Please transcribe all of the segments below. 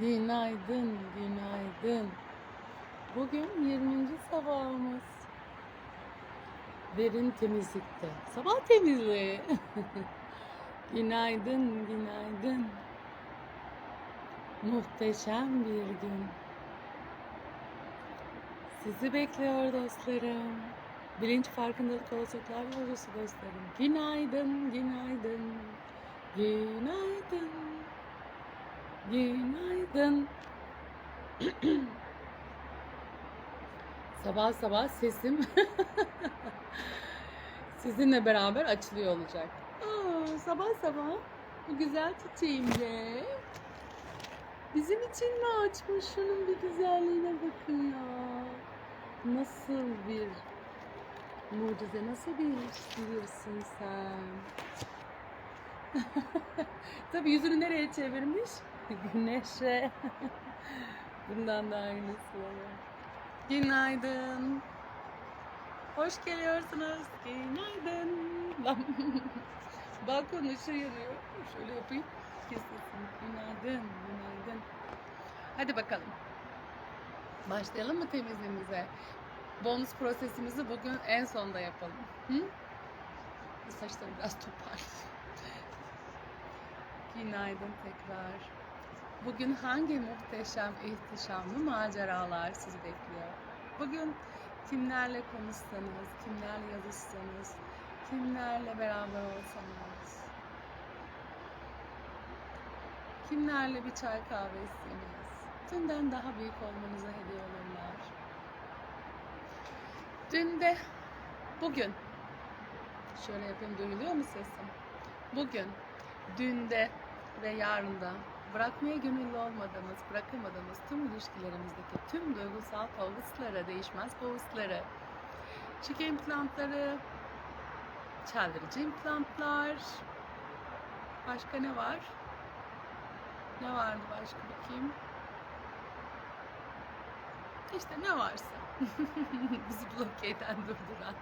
Günaydın, günaydın. Bugün 20. sabahımız. Derin temizlikte. Sabah temizliği. günaydın, günaydın. Muhteşem bir gün. Sizi bekliyor dostlarım. Bilinç farkındalık olacaklar yolcusu dostlarım. Günaydın, günaydın. Günaydın. Günaydın. sabah sabah sesim sizinle beraber açılıyor olacak. Aa, sabah sabah bu güzel çiçeğimle bizim için mi açmış? Şunun bir güzelliğine bakın ya. Nasıl bir mucize, nasıl bir birisin sen? Tabii yüzünü nereye çevirmiş? Güneşe. Bundan daha iyisi var. Günaydın. Hoş geliyorsunuz. Günaydın. Balkon ışığı yanıyor. Şöyle yapayım. Kesilsin. Günaydın. Günaydın. Hadi bakalım. Başlayalım mı temizliğimize? Bonus prosesimizi bugün en sonda yapalım. Hı? Saçlarım biraz topar. Günaydın tekrar. Bugün hangi muhteşem, ihtişamlı maceralar sizi bekliyor? Bugün kimlerle konuşsanız, kimlerle yazışsanız, kimlerle beraber olsanız, kimlerle bir çay kahve içseniz, dünden daha büyük olmanıza hediye olurlar. Dün de, bugün, şöyle yapayım duyuluyor mu sesim? Bugün, dünde ve yarında bırakmaya gönüllü olmadığımız, bırakamadığımız tüm ilişkilerimizdeki tüm duygusal pavusları, değişmez pavusları, çiğ implantları, çeldirici implantlar, başka ne var? Ne vardı başka bakayım? İşte ne varsa bizi blokeyden durduran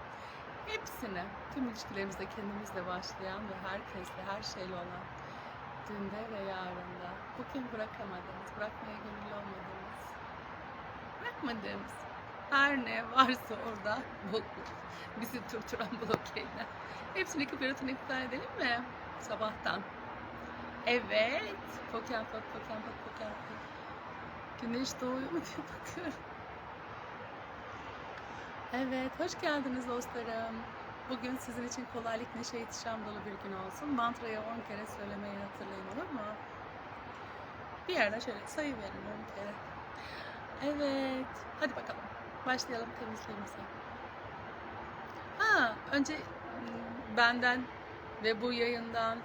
hepsini tüm ilişkilerimizde kendimizle başlayan ve herkesle her şeyle olan dünde ve yarında bugün bırakamadığımız, bırakmaya gönüllü olmadığımız, bırakmadığımız her ne varsa orada bokluk, bizi durduran blokeyler. Hepsini iki periyotunu iptal edelim mi? Sabahtan. Evet. Poken pot, poken pot, poken pot. Güneş doğuyor mu diye bakıyorum. Evet, hoş geldiniz dostlarım. Bugün sizin için kolaylık, neşe, ihtişam dolu bir gün olsun. Mantrayı 10 kere söylemeyi hatırlayın olur mu? Bir yerde şöyle sayı verin 10 kere. Evet, hadi bakalım. Başlayalım temizliğimize. Ha, önce mm, benden ve bu yayından,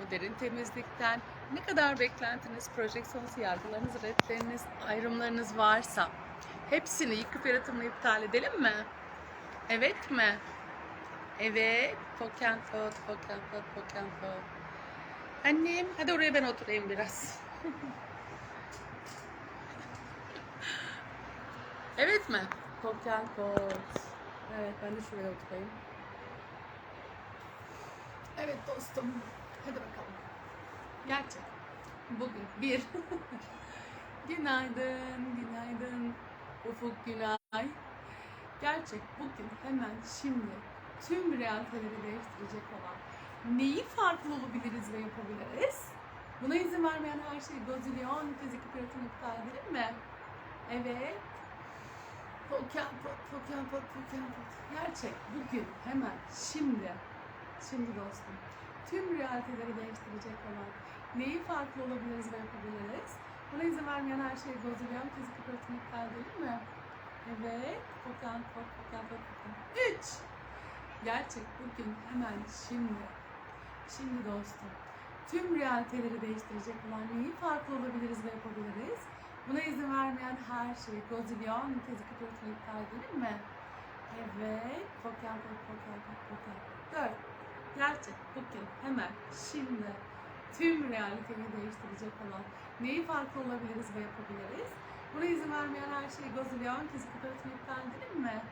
bu derin temizlikten ne kadar beklentiniz, projeksiyonunuz, yargılarınız, redleriniz, ayrımlarınız varsa hepsini yıkıp yaratımını iptal edelim mi? Evet mi? Evet. Poken pot, poken pot, poken pot. Annem, hadi oraya ben oturayım biraz. evet mi? Poken pot. Evet, ben de şuraya oturayım. Evet dostum. Hadi bakalım. Gerçek. Bugün bir. günaydın, günaydın. Ufuk Günay. Gerçek bugün hemen şimdi tüm realiteleri değiştirecek olan neyi farklı olabiliriz ve yapabiliriz? Buna izin vermeyen her şeyi gozilyon fizik operatörü iptal edelim mi? Evet. Poken pot, poken pot, poken pot. Gerçek bugün hemen şimdi Şimdi dostum, tüm realiteleri değiştirecek olan neyi farklı olabiliriz ve yapabiliriz? Buna izin vermeyen her şeyi bozuluyor. Fizik öğretimi iptal edelim mi? Evet. Pokan, pok, pokan, pok, pokan. Üç. Gerçek bugün, hemen, şimdi. Şimdi dostum. Tüm realiteleri değiştirecek olan neyi farklı olabiliriz ve yapabiliriz? Buna izin vermeyen her şeyi gozilyon fizik öğretimi iptal edelim mi? Evet. Pokan, pok, pokan, pok, pokan. Dört. Gerçek bugün hemen şimdi tüm realiteyi değiştirecek olan neyi farklı olabiliriz ve yapabiliriz? Buna izin vermeyen her şeyi gozilyon fizik öğretimi iptal mi?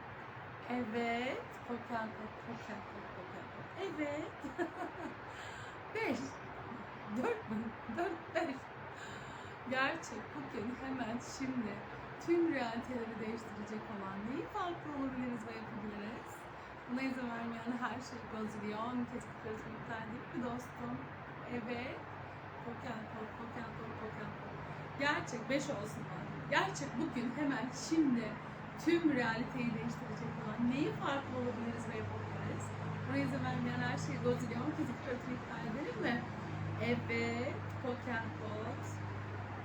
Evet. Poken pot, poken pot. Evet. beş. Dört mü? Dört, beş. Gerçek bugün hemen şimdi tüm realiteleri değiştirecek olan neyi farklı olabiliriz ve yapabiliriz? Buna izin vermeyen her şey kez kırıtma iptal değil mi dostum? Evet. Poken kod, poken kod. Gerçek 5 olsun. Gerçek bugün hemen şimdi tüm realiteyi değiştirecek olan neyi farklı olabiliriz ve yapabiliriz? Buna izin vermeyen her şey gozilyon kırıtma iptal edelim mi? Evet. Poken kod.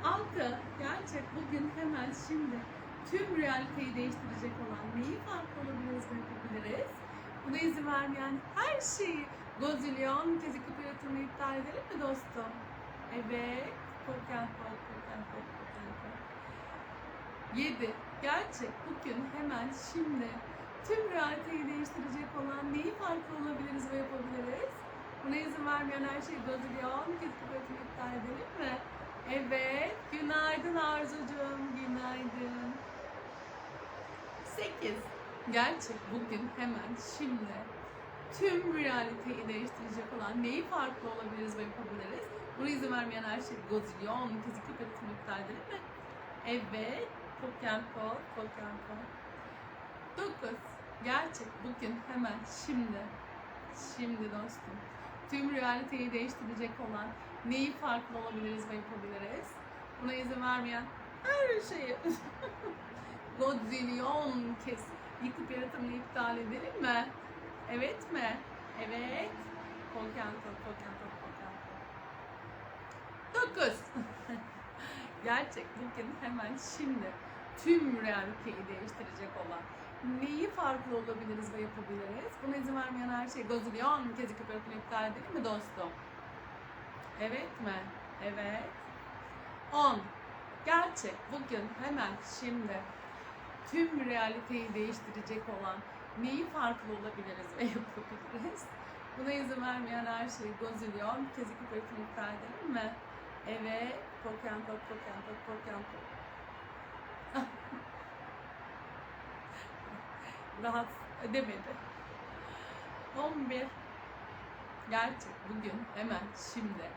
Altı, gerçek bugün hemen şimdi tüm realiteyi değiştirecek olan neyi farklı olabiliriz ve yapabiliriz? Buna izin vermeyen her şeyi gozilyon iki yatırımı iptal edelim mi dostum? Evet. Poken kod, poken kod, 7. Gerçek bugün hemen şimdi tüm realiteyi değiştirecek olan neyi farklı olabiliriz ve yapabiliriz? Buna izin vermeyen her şeyi bozuluyor. Gidip üretimi iptal edelim mi? Evet. Günaydın Arzucuğum. Günaydın. 8. Gerçek bugün hemen şimdi tüm realiteyi değiştirecek olan neyi farklı olabiliriz ve yapabiliriz? Buna izin vermeyen her şey gozilyon, fizikli üretimi iptal edelim mi? Evet. Poken kod. 9. Gerçek bugün hemen şimdi. Şimdi dostum. Tüm realiteyi değiştirecek olan neyi farklı olabiliriz ve yapabiliriz? Buna izin vermeyen her şeyi godzilyon kez yıkıp yaratımını iptal edelim mi? Evet mi? Evet. Kod, poken kod. Dokuz. Gerçek bugün hemen şimdi tüm realiteyi değiştirecek olan neyi farklı olabiliriz ve yapabiliriz? Buna izin vermeyen her şey kez yıkıp yaratımını iptal edelim mi dostum? Evet mi? Evet. 10. Gerçek bugün hemen şimdi tüm realiteyi değiştirecek olan neyi farklı olabiliriz ve yapabiliriz? Buna izin vermeyen her şeyi gozilyon kez iki üretim iptal edelim mi? Evet. Poken pop, poken pop, poken pop. Rahat edemedi. 11. Gerçek bugün hemen şimdi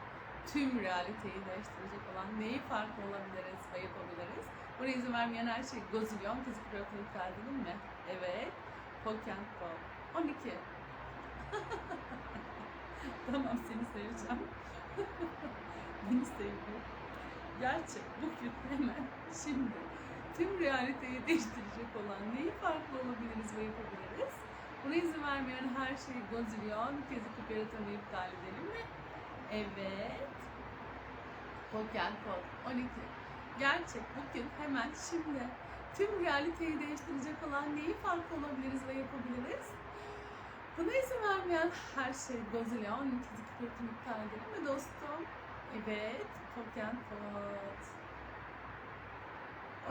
tüm realiteyi değiştirecek olan neyi farklı olabiliriz ve yapabiliriz? Buna izin vermeyen her şey gozilyon fizik iptal edelim mi? Evet. Poken Pop. 12. tamam seni seveceğim. Beni seviyor. Gerçek bugün hemen şimdi tüm realiteyi değiştirecek olan neyi farklı olabiliriz ve yapabiliriz? Buna izin vermeyen her şeyi gozilyon kez yıkıp yaratanı iptal edelim mi? Evet. Poken kod 12. Gerçek bugün hemen şimdi tüm realiteyi değiştirecek olan neyi farklı olabiliriz ve yapabiliriz? Buna izin vermeyen her şey gozilyon fizik kırıtını iptal edelim mi dostum? Evet. Poken kod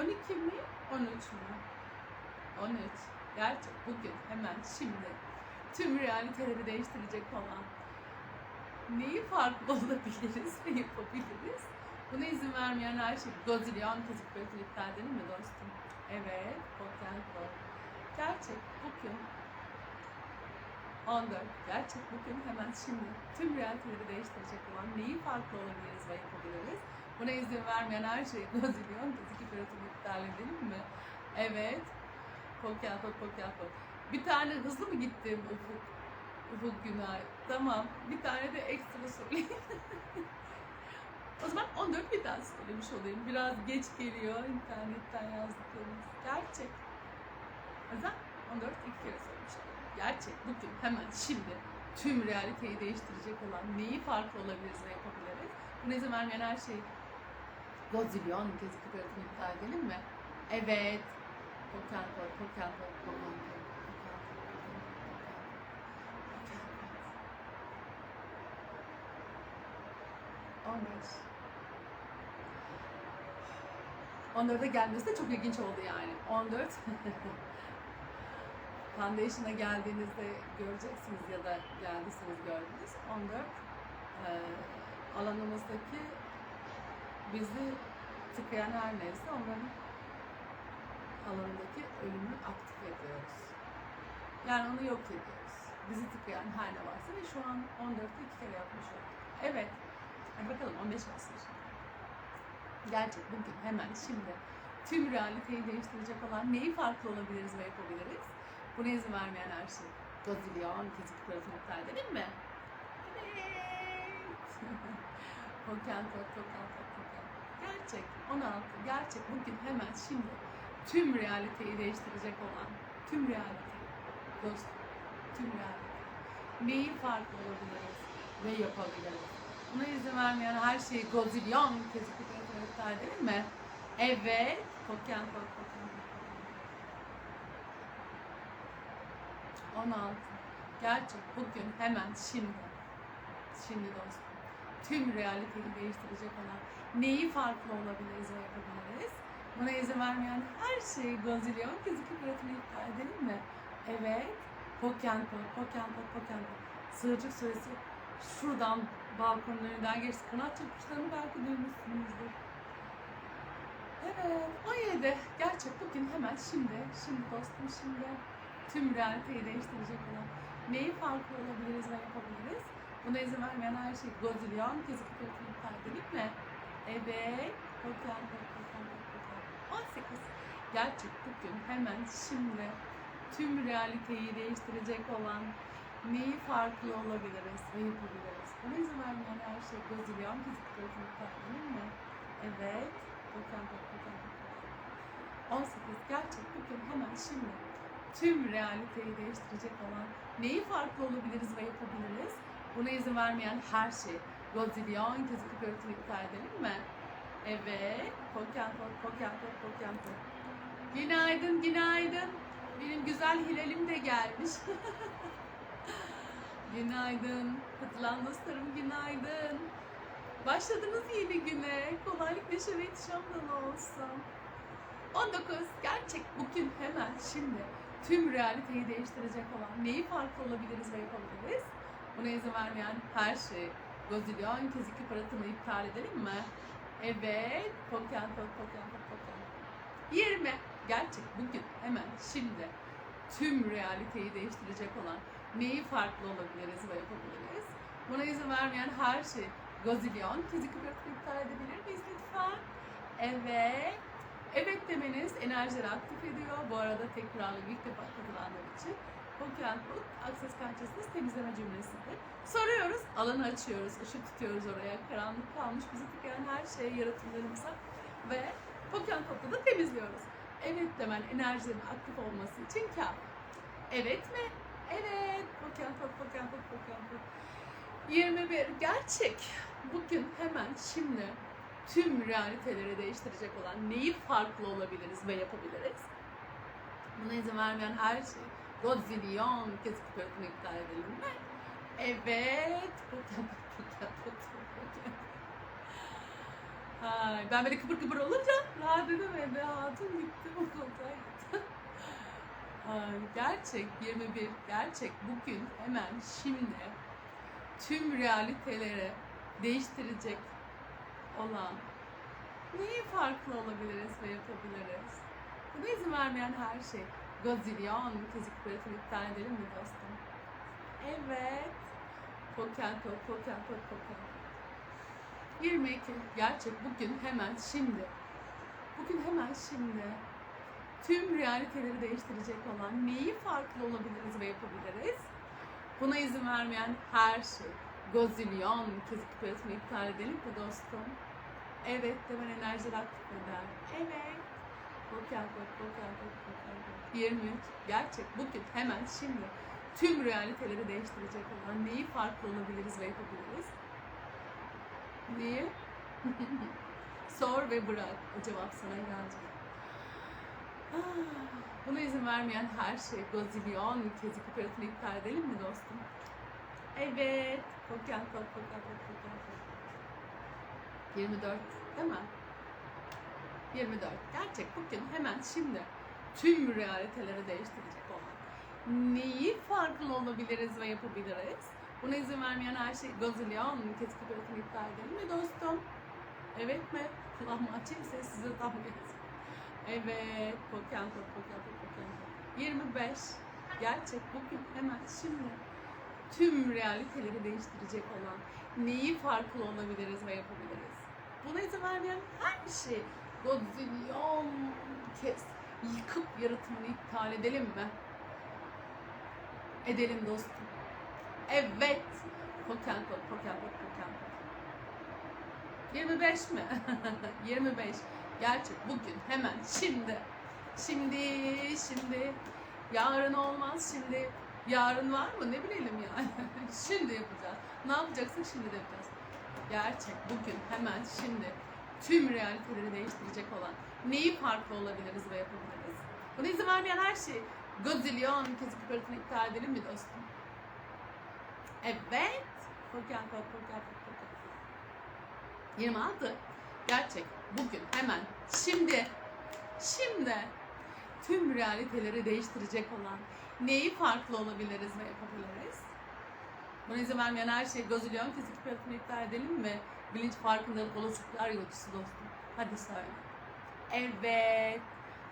12 mi? 13 mü? 13. Gerçek bugün hemen şimdi tüm realiteleri değiştirecek olan neyi farklı olabiliriz ve yapabiliriz? Buna izin vermeyen her şey gozilyon fizik bölümünü iptal edelim mi dostum? Evet, kod. Gerçek bugün 14. Gerçek bugün hemen şimdi tüm realiteleri değiştirecek olan neyi farklı olabiliriz ve yapabiliriz? Buna izin vermeyen her şey gozilyon fizik bölümünü iptal edelim mi? Evet, poken kod, poken kod. Bir tane hızlı mı gittim Ufuk? Ufuk Günay. Tamam. Bir tane de ekstra söyleyeyim. o zaman 14 bir tane söylemiş olayım. Biraz geç geliyor internetten yazdıklarımız. Gerçek. O zaman 14 iki kere söylemiş olayım. Gerçek. Bugün hemen şimdi tüm realiteyi değiştirecek olan neyi farklı olabiliriz ve yapabiliriz? Buna izin vermeyen her şey Gozilyon kez iki tarafını iptal edelim mi? Evet. Poken kod, poken kod, poken kod. 15. 14'e gelmesi de çok ilginç oldu yani. 14. Foundation'a geldiğinizde göreceksiniz ya da geldiyseniz gördünüz. 14 e, alanımızdaki bizi tıkayan her neyse onların alanındaki ölümü aktif ediyoruz. Yani onu yok ediyoruz. Bizi tıkayan her ne varsa ve şu an 14'te iki kere yapmış olduk. Evet. Hadi bakalım 15 basın şimdi. Gerçek bugün hemen şimdi tüm realiteyi değiştirecek olan neyi farklı olabiliriz ve yapabiliriz? Buna izin vermeyen her şey. Gazilyon tarafını iptal edelim mi? Evet. Token tok token tok token. Gerçek 16. Gerçek bugün hemen şimdi tüm realiteyi değiştirecek olan tüm realiteyi dostum tüm realite neyi farklı olabiliriz ve yapabiliriz? Buna izin vermeyen her şeyi gozilyon kez iptal edelim mi? Evet. Token tok token. 16. Gerçek bugün hemen şimdi. Şimdi dostum. Tüm realiteyi değiştirecek olan neyi farklı olabiliriz ve yapabiliriz? Buna izin vermeyen her şeyi gozilyon fiziki üretimi iptal edelim mi? Evet. Pokemon, Pokemon, Pokemon. Sığırcık suresi şuradan balkonun önünden geçti. Kanat çırpışlarını belki duymuşsunuzdur. Evet, 17. Gerçek bugün hemen şimdi, şimdi dostum şimdi tüm realiteyi değiştirecek olan neyi farklı olabiliriz ve yapabiliriz? Buna izin vermeyen her şey Godzillion üretimi iptal edelim mi? Evet. Pokemon, Pokemon, Pokemon. 18. Gerçek bugün hemen şimdi tüm realiteyi değiştirecek olan neyi farklı olabiliriz ve yapabiliriz? Buna izin vermeyen her şey Godzillion üretimi iptal edelim mi? Evet. Pokemon, Pokemon, Pokemon. 18. Gerçek bugün hemen şimdi tüm realiteyi değiştirecek olan neyi farklı olabiliriz ve yapabiliriz? Buna izin vermeyen her şey. Godzillion fizik üretimi iptal edelim mi? Evet. Pokemon, Pokemon, Pokemon. Günaydın, günaydın. Benim güzel Hilal'im de gelmiş. günaydın. Katılan dostlarım günaydın. Başladınız yeni güne. Kolaylık, ve ihtişamdan olsun. 19. Gerçek bugün hemen şimdi tüm realiteyi değiştirecek olan neyi farklı olabiliriz ve yapabiliriz? Buna izin vermeyen her şey. Gozilyon fiziki paratını iptal edelim mi? Evet. Pokemon, Pokemon, Pokemon. 20. Gerçek bugün hemen şimdi tüm realiteyi değiştirecek olan neyi farklı olabiliriz ve yapabiliriz? Buna izin vermeyen her şey. Gazilyon fizik üretimi iptal edebilir miyiz lütfen? Evet. Evet demeniz enerjileri aktif ediyor. Bu arada tekrarlı ilk defa katılanlar için. Pokemon Food, Akses Pençesi'niz temizleme cümlesidir. Soruyoruz, alanı açıyoruz, ışık tutuyoruz oraya. Karanlık kalmış bizi tıkayan her şeye, yaratımlarımıza ve Pokemon Food'u da temizliyoruz. Evet demen enerjilerin aktif olması için kafi. Evet mi? Evet. Pokemon Food, Pokemon Food, Pokemon Food. 21. Gerçek. Bugün hemen şimdi tüm realiteleri değiştirecek olan neyi farklı olabiliriz ve yapabiliriz? Buna izin vermeyen her şey. Godzillion kez küpürtünü iptal edelim mi? Evet. Ay, ben böyle kıpır kıpır olunca rahat edemedi. Hatun gitti bu koltuğa. Ay, gerçek 21. Gerçek bugün hemen şimdi tüm realiteleri değiştirecek olan neyi farklı olabiliriz ve yapabiliriz? Buna izin vermeyen her şey. Gazilyon fizik üretimi iptal edelim mi dostum? Evet. Pokemon, Pokemon, Pokemon. 22. Gerçek bugün hemen şimdi. Bugün hemen şimdi. Tüm realiteleri değiştirecek olan neyi farklı olabiliriz ve yapabiliriz? Buna izin vermeyen her şey. Gozilyon fizik üretimi iptal edelim mi dostum? Evet demen enerjiler aktif eder. Evet. Pokemon, Pokemon, Pokemon. 23. Gerçek bugün hemen şimdi tüm realiteleri değiştirecek olan neyi farklı olabiliriz ve yapabiliriz? Neyi? Sor ve bırak. O cevap sana gelecek. Ah, Buna izin vermeyen her şey Gozilyon kezi küperatını iptal edelim mi dostum? Evet. Pokemon, Pokemon, Pokemon. 24 değil mi? 24. Gerçek bugün hemen şimdi tüm realiteleri değiştirecek olan neyi farklı olabiliriz ve yapabiliriz? Buna izin vermeyen her şey Gazilyon kez küperatını iptal edelim mi dostum? Evet mi? Lahmacun sessize tam gelsin. Evet. Pokemon, Pokemon, Pokemon. 25. Gerçek bugün hemen şimdi tüm realiteleri değiştirecek olan neyi farklı olabiliriz ve yapabiliriz? buna izin vermeyen her şey Godzillion kez yıkıp yaratımını iptal edelim mi? Edelim dostum. Evet. Pokemon, Pokemon, Pokemon. 25 mi? 25. Gerçek bugün hemen şimdi. Şimdi şimdi yarın olmaz şimdi. Yarın var mı? Ne bilelim yani. şimdi yapacağız. Ne yapacaksın? Şimdi de yapacağız. Gerçek bugün hemen şimdi tüm realiteleri değiştirecek olan neyi farklı olabiliriz ve yapabiliriz? Buna izin vermeyen her şey. Godzillion kez küpüratını iptal edelim mi dostum? Evet. Poker, poker, poker, poker. 26. Gerçek. Bugün hemen şimdi şimdi tüm realiteleri değiştirecek olan neyi farklı olabiliriz ve yapabiliriz? Buna izin vermeyen her şey Gozilyon fizik piratını iptal edelim mi? Bilinç farkındalık olasılıklar yolcusu dostum. Hadi söyle. Evet.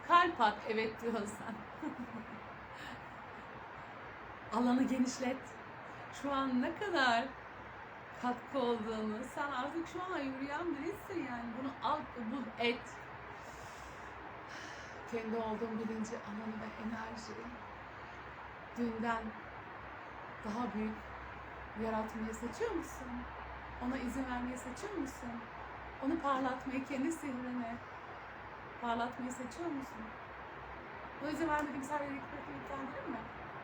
Kalp at evet diyorsan. Alanı genişlet. Şu an ne kadar katkı olduğunu sen artık şu an yürüyen birisin yani bunu al kabul et kendi olduğun bilinci alanı ve enerji dünden daha büyük yaratmayı seçiyor musun? Ona izin vermeyi seçiyor musun? Onu parlatmayı, kendi sihrini parlatmayı seçiyor musun? Bu izin vermediğim sadece hikmetini iptal edelim mi?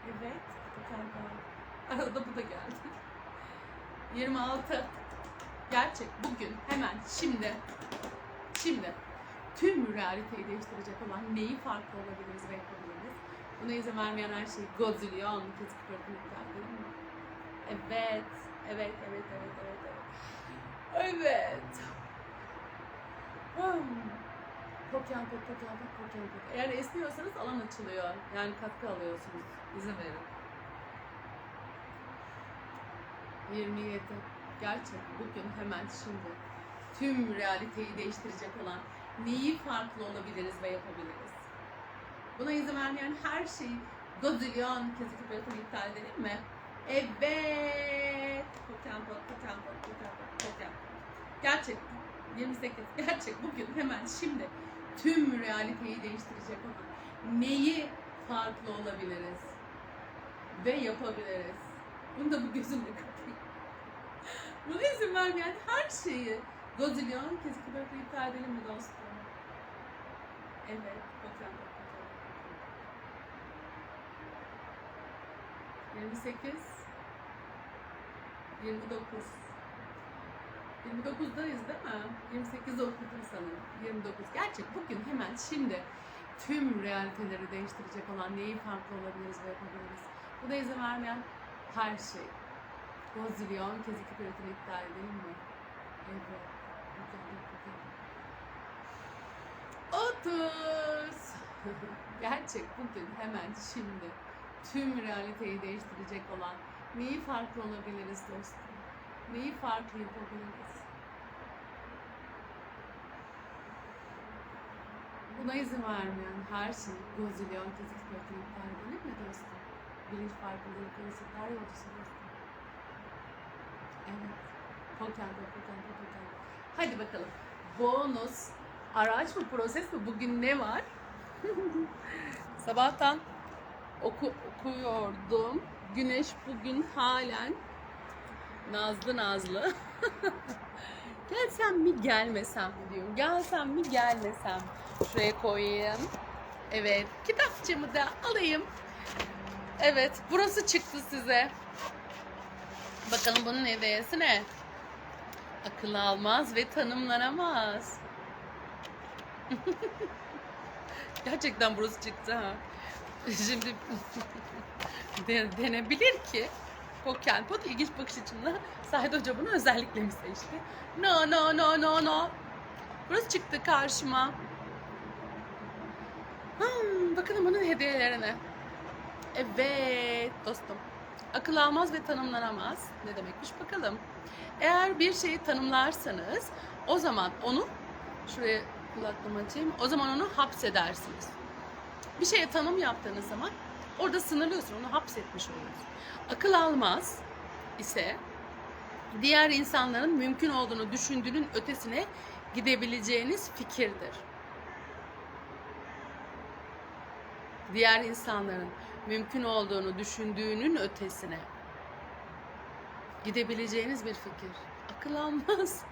Evet. Galiba. Arada bu da geldi. 26. Gerçek bugün hemen şimdi şimdi tüm realiteyi değiştirecek olan neyi farklı olabiliriz ve yapabiliriz? Buna izin vermeyen her şey Godzillion fizik programı değil mi? Evet, evet, evet, evet, evet, evet. Evet. Hmm. Poken, poken, poken, poken, poken. Eğer esniyorsanız alan açılıyor. Yani katkı alıyorsunuz. İzin verin. 27. Gerçek bugün hemen şimdi tüm realiteyi değiştirecek olan neyi farklı olabiliriz ve yapabiliriz? Buna izin vermeyen her şeyi Godzillion kezi küpüratını iptal edelim mi? Evet. Poken pot, poken pot, poken pot, poken pot. Gerçek 28. Gerçek bugün hemen şimdi tüm realiteyi değiştirecek olan neyi farklı olabiliriz ve yapabiliriz? Bunu da bu gözümle kapayım. Buna izin vermeyen her şeyi Godzillion kez küpüratını iptal edelim mi dostum? Evet. Poken pot, poken pot, poken pot. 28 29 29'dayız değil mi? 28 okudum sanırım. 29. Gerçek bugün hemen şimdi tüm realiteleri değiştirecek olan neyi farklı olabiliriz ve yapabiliriz? Bu da izin vermeyen her şey. Gozilyon kez iki piratını iptal edelim mi? Evet. Otuz. Gerçek bugün hemen şimdi tüm realiteyi değiştirecek olan neyi farklı olabiliriz dostum? Neyi farklı yapabiliriz? Buna izin vermeyen her şey fizik piratını iptal edelim mi dostum? Bilinç farkındalık olasılıklar yolcusu dostum. Evet. Pokemon, Pokemon, Pokemon. Hadi bakalım. Bonus. Araç mı, proses mi? Bugün ne var? Sabahtan oku, okuyordum. Güneş bugün halen nazlı nazlı. Gelsem mi gelmesem mi diyorum. Gelsem mi gelmesem. Şuraya koyayım. Evet. Kitapçığımı da alayım. Evet. Burası çıktı size. Bakalım bunun hediyesi ne? Akıl almaz ve tanımlanamaz. Gerçekten burası çıktı ha. Şimdi de- denebilir ki Poken Pot ilginç bakış açımla Sahid Hoca bunu özellikle mi seçti? No no no no no. Burası çıktı karşıma. Hmm, bakalım bunun hediyelerine. Evet dostum. Akıl almaz ve tanımlanamaz. Ne demekmiş bakalım. Eğer bir şeyi tanımlarsanız o zaman onu şuraya kulaklığımı açayım. O zaman onu hapsedersiniz. Bir şeye tanım yaptığınız zaman orada sınırlıyorsun. Onu hapsetmiş oluyorsun. Akıl almaz ise diğer insanların mümkün olduğunu düşündüğünün ötesine gidebileceğiniz fikirdir. Diğer insanların mümkün olduğunu düşündüğünün ötesine gidebileceğiniz bir fikir. Akıl almaz.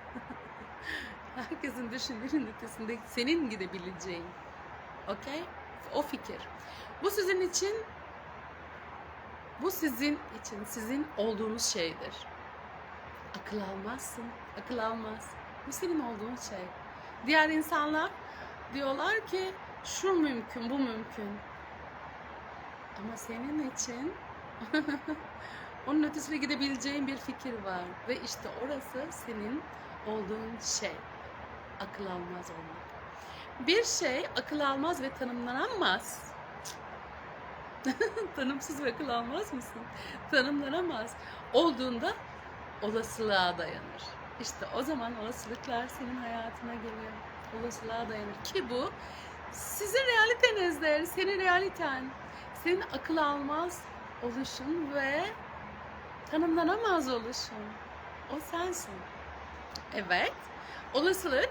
Herkesin düşündüğünün ötesinde senin gidebileceğin. Okey? O fikir. Bu sizin için bu sizin için sizin olduğunuz şeydir. Akıl almazsın. Akıl almaz. Bu senin olduğun şey. Diğer insanlar diyorlar ki şu mümkün, bu mümkün. Ama senin için onun ötesine gidebileceğin bir fikir var. Ve işte orası senin olduğun şey. Akıl almaz olmak. Bir şey akıl almaz ve tanımlanamaz. Tanımsız ve akıl almaz mısın? Tanımlanamaz. Olduğunda olasılığa dayanır. İşte o zaman olasılıklar senin hayatına geliyor. Olasılığa dayanır. Ki bu sizin realitenizdir. Senin realiten. Senin akıl almaz oluşun ve tanımlanamaz oluşun. O sensin. Evet. Olasılık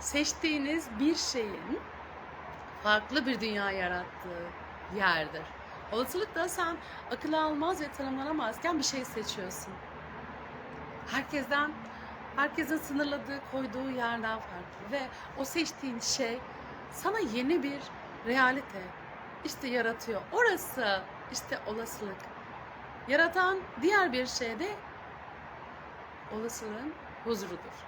seçtiğiniz bir şeyin farklı bir dünya yarattığı yerdir. Olasılık da sen akıl almaz ve tanımlanamazken bir şey seçiyorsun. Herkesten, herkesin sınırladığı, koyduğu yerden farklı ve o seçtiğin şey sana yeni bir realite işte yaratıyor. Orası işte olasılık. Yaratan diğer bir şey de olasılığın huzurudur.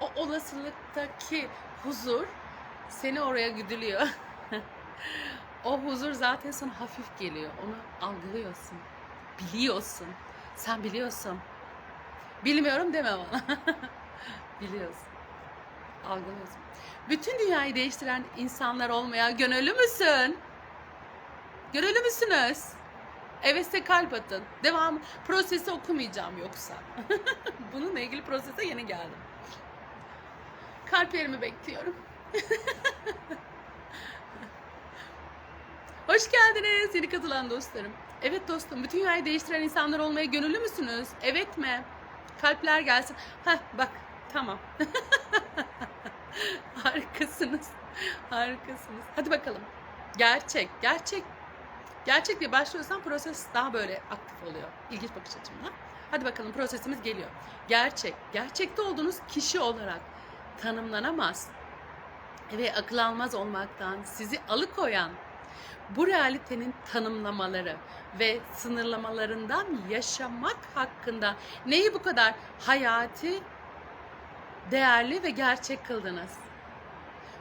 O olasılıktaki huzur seni oraya güdülüyor. o huzur zaten sana hafif geliyor. Onu algılıyorsun. Biliyorsun. Sen biliyorsun. Bilmiyorum deme bana. biliyorsun. Algılıyorsun. Bütün dünyayı değiştiren insanlar olmaya gönüllü müsün? Gönüllü müsünüz? Evetse kalp atın. Devam. Prosesi okumayacağım yoksa. Bununla ilgili prosese yeni geldim. Kalplerimi bekliyorum. Hoş geldiniz yeni katılan dostlarım. Evet dostum, bütün dünyayı değiştiren insanlar olmaya gönüllü müsünüz? Evet mi? Kalpler gelsin. Heh bak, tamam. Harikasınız. Harikasınız. Hadi bakalım. Gerçek, gerçek. Gerçek diye başlıyorsan proses daha böyle aktif oluyor. İlginç bakış açımla. Hadi bakalım prosesimiz geliyor. Gerçek, gerçekte olduğunuz kişi olarak tanımlanamaz ve akıl almaz olmaktan sizi alıkoyan bu realitenin tanımlamaları ve sınırlamalarından yaşamak hakkında neyi bu kadar hayati, değerli ve gerçek kıldınız?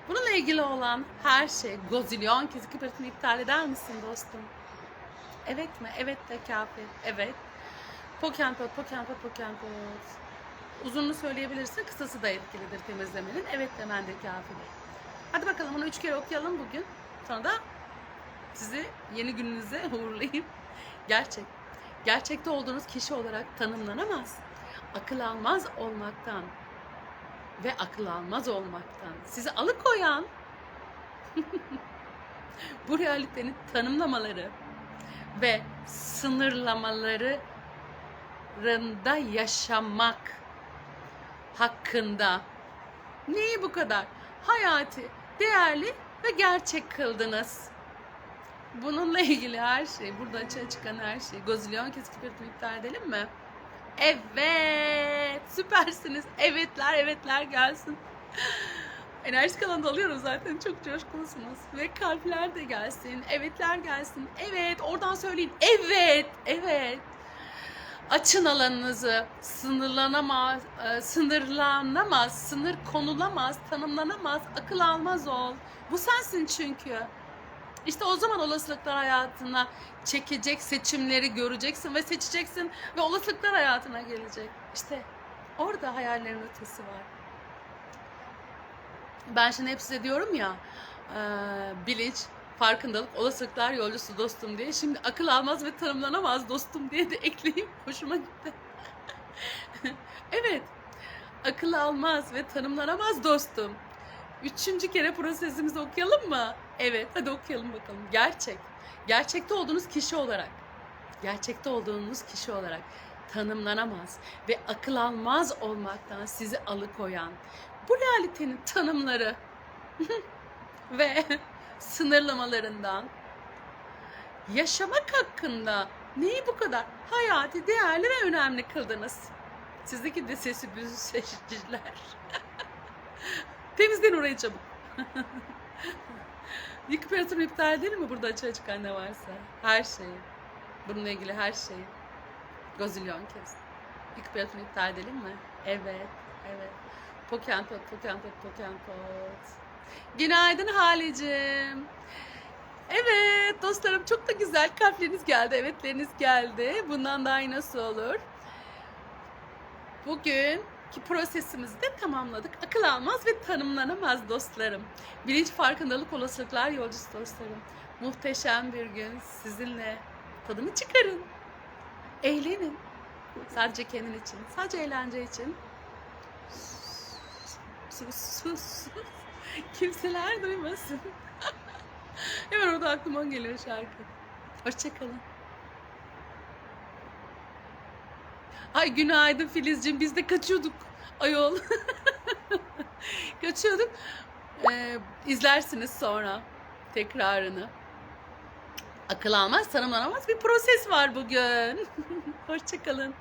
Bununla ilgili olan her şey gozilyon kez küperetini iptal eder misin dostum? Evet mi? Evet de kafi. Evet. Pokenpot, pokenpot, pokenpot. Uzununu söyleyebilirsin, kısası da etkilidir temizlemenin. Evet demen de kafidir. Hadi bakalım onu üç kere okuyalım bugün. Sonra da sizi yeni gününüze uğurlayayım. Gerçek. Gerçekte olduğunuz kişi olarak tanımlanamaz. Akıl almaz olmaktan ve akıl almaz olmaktan sizi alıkoyan bu realitenin tanımlamaları ve sınırlamalarında yaşamak hakkında neyi bu kadar hayati, değerli ve gerçek kıldınız? Bununla ilgili her şey, burada açığa çıkan her şey. Gozilyon kesik üretimi iptal edelim mi? Evet, süpersiniz. Evetler, evetler gelsin. Enerji alanında alıyorum zaten. Çok coşkulusunuz. Ve kalpler de gelsin. Evetler gelsin. Evet, oradan söyleyin. Evet, evet. Açın alanınızı. Sınırlanamaz, e, sınırlanamaz, sınır konulamaz, tanımlanamaz, akıl almaz ol. Bu sensin çünkü. İşte o zaman olasılıklar hayatına çekecek, seçimleri göreceksin ve seçeceksin ve olasılıklar hayatına gelecek. İşte orada hayallerin ötesi var. Ben şimdi hep size diyorum ya, e, bilinç, farkındalık, olasılıklar yolcusu dostum diye. Şimdi akıl almaz ve tanımlanamaz dostum diye de ekleyeyim. Hoşuma gitti. evet, akıl almaz ve tanımlanamaz dostum. Üçüncü kere prosesimizi okuyalım mı? Evet, hadi okuyalım bakalım. Gerçek. Gerçekte olduğunuz kişi olarak. Gerçekte olduğunuz kişi olarak tanımlanamaz ve akıl almaz olmaktan sizi alıkoyan bu realitenin tanımları ve sınırlamalarından yaşamak hakkında neyi bu kadar hayati, değerli ve önemli kıldınız? Sizdeki de sesi büzü seçiciler. Temizleyin orayı çabuk. Yıkıp yaratım iptal değil mi burada açığa çıkan ne varsa? Her şeyi. Bununla ilgili her şeyi. Gazilyon kez. Yıkıp yaratım iptal edelim mi? Evet. Evet. Pokentot, pokentot, pokentot. Günaydın Halicim. Evet dostlarım çok da güzel kalpleriniz geldi, evetleriniz geldi. Bundan daha iyi nasıl olur? Bugünkü prosesimizi de tamamladık. Akıl almaz ve tanımlanamaz dostlarım. Bilinç farkındalık olasılıklar yolcusu dostlarım. Muhteşem bir gün sizinle tadını çıkarın. Eğlenin. Sadece kendin için, sadece eğlence için. Sus, sus, sus. Kimseler duymasın. Hemen orada aklıma geliyor şarkı. Hoşçakalın. Ay günaydın Filizciğim. Biz de kaçıyorduk. Ayol. kaçıyorduk. Ee, izlersiniz sonra tekrarını. Akıl almaz, tanımlanamaz bir proses var bugün. Hoşçakalın.